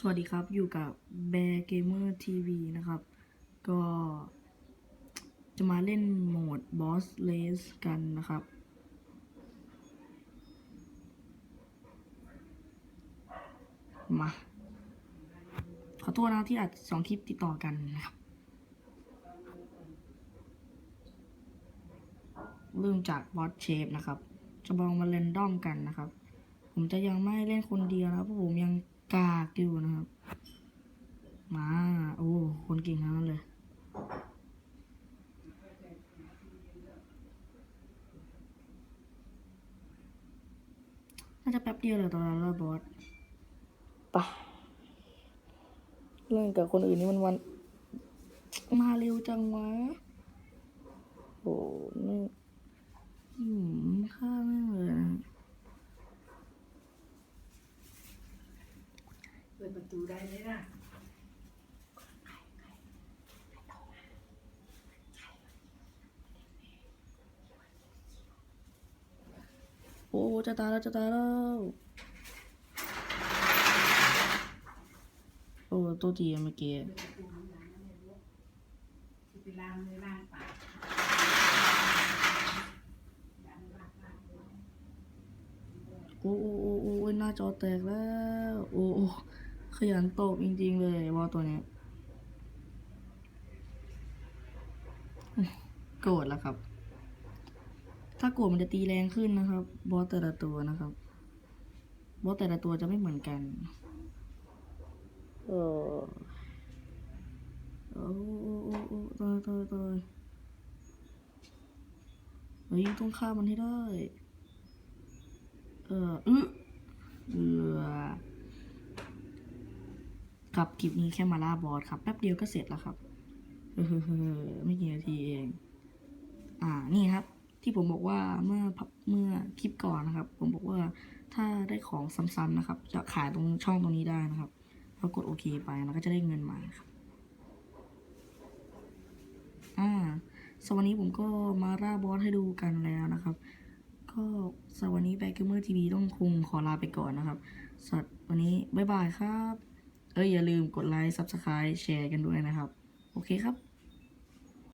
สวัสดีครับอยู่กับ Bear Gamer TV นะครับ ก็จะมาเล่นโหมด Boss Race กันนะครับ มา ขอโทษนะที่อัดสองคลิปติดต่อกันนะครับ เริ่มจาก Boss Shape นะครับ จะลองมาเรนดอมกันนะครับ ผมจะยังไม่เล่นคนเดียวนะเพราะผมยัง กากอยู่นะครับ มา โอ้ คนเก่งทั้งนั้นเลย น่าจะแป๊บเดียวเลยตอนนั้นแล้วบอสปะเล่นกับคนอื่นนี่มันวัน มาเร็วจังวะโอ้ไม่อืมฆ่าไม่งเลยนะ เปิ ดประตูได้เลยนะโอ้จะตายแล้วจะตายแล้วโอ้ตัวดีอะเมื่อกี้จะไปล้างมือล้างปากโอ้โอ้โอ้โอ้โอ้ยหน้าจอแตกแล้ว โอ้โอ้ ขยันตบจริงๆเลยบอสตัวเนี้ยโกรธแล้วครับ ถ้าโกรธมันจะตีแรงขึ้นนะครับ บอสแต่ละตัวนะครับ บอสแต่ละตัวจะไม่เหมือนกันเออโอ้โอ้โอ้โอ้ตายตายตายเฮ้ยต้องฆ่ามันให้ได้ เอออึเออ กับคลิปนี้แค่มาล่าบอสครับแป๊บเดียวก็เสร็จแล้วครับเออไม่กี่นาทีเอง อ่านี่ครับ ที่ผมบอกว่าเมื่อพักเมื่อคลิปก่อนนะครับ ผมบอกว่าถ้าได้ของซ้ำๆนะครับ จะขายตรงช่องตรงนี้ได้นะครับเรากดโอเคไปแล้วก็จะได้เงินมาครับอ่าสวันนี้ผมก็มาล่าบอสให้ดูกันแล้วนะครับ ก็สำหรับวันนี้แบกเกอร์เมอร์ทีวีต้องคงขอลาไปก่อนนะครับสำหรับวันนี้บ๊ายบายครับ เอ้ยอย่าลืมกดไลค์ Subscribe แชร์กันด้วยนะครับ โอเคครับ